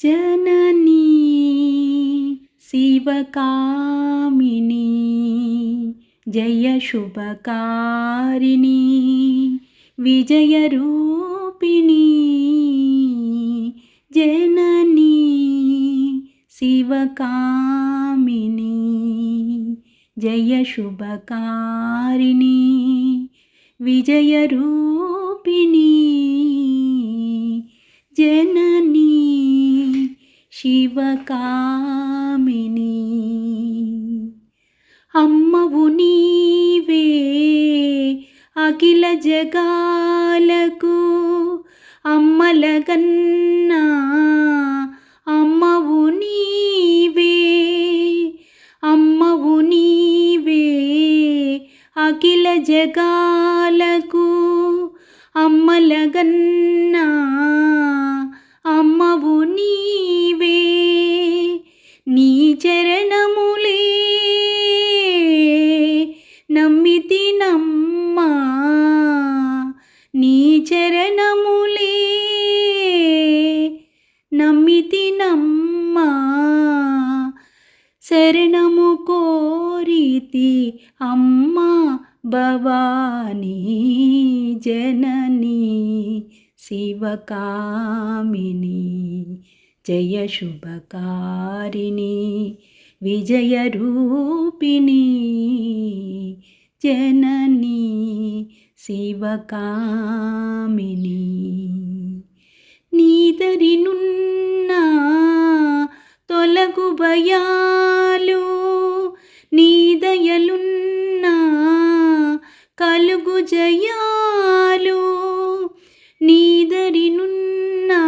జననీ శివకామిని జయ శుభకారిణి విజయరూపిణి జననీ శివకామిని జయ శుభకారిణి విజయరూపిణి జన శివకామిని. అమ్మవు నీవే అఖిల జగాలకు అమ్మలగన్నా అమ్మవు నీవే అమ్మవు నీవే అఖిల జగాలకు అమ్మలగన్నా నమ్మితి నమ్మా. నీ చరణములే నమ్మితి నమ్మా. శరణము కోరితి అమ్మా భవానీ జననీ శివకామిని జయ శుభకారిణి విజయరూపిణి జననీ శివకామిని. నీదరినున్న తొలగు భయాలు నీదయలున్నా కలుగు జయాలు. నీదరినున్నా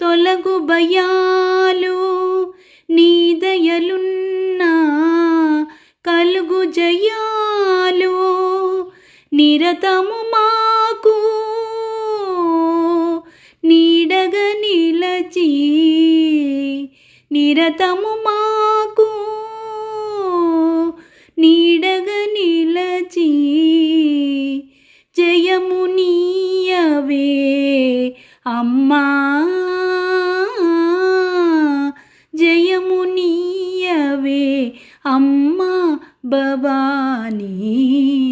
తొలగు భయాలు నీదయలున్నా నిరతము మాకు. నీడగ నిలచి నిరతము మాకు. నీడగ నిలచి జయము నీయవే అమ్మా. జయము నీయవే అమ్మా భవానీ.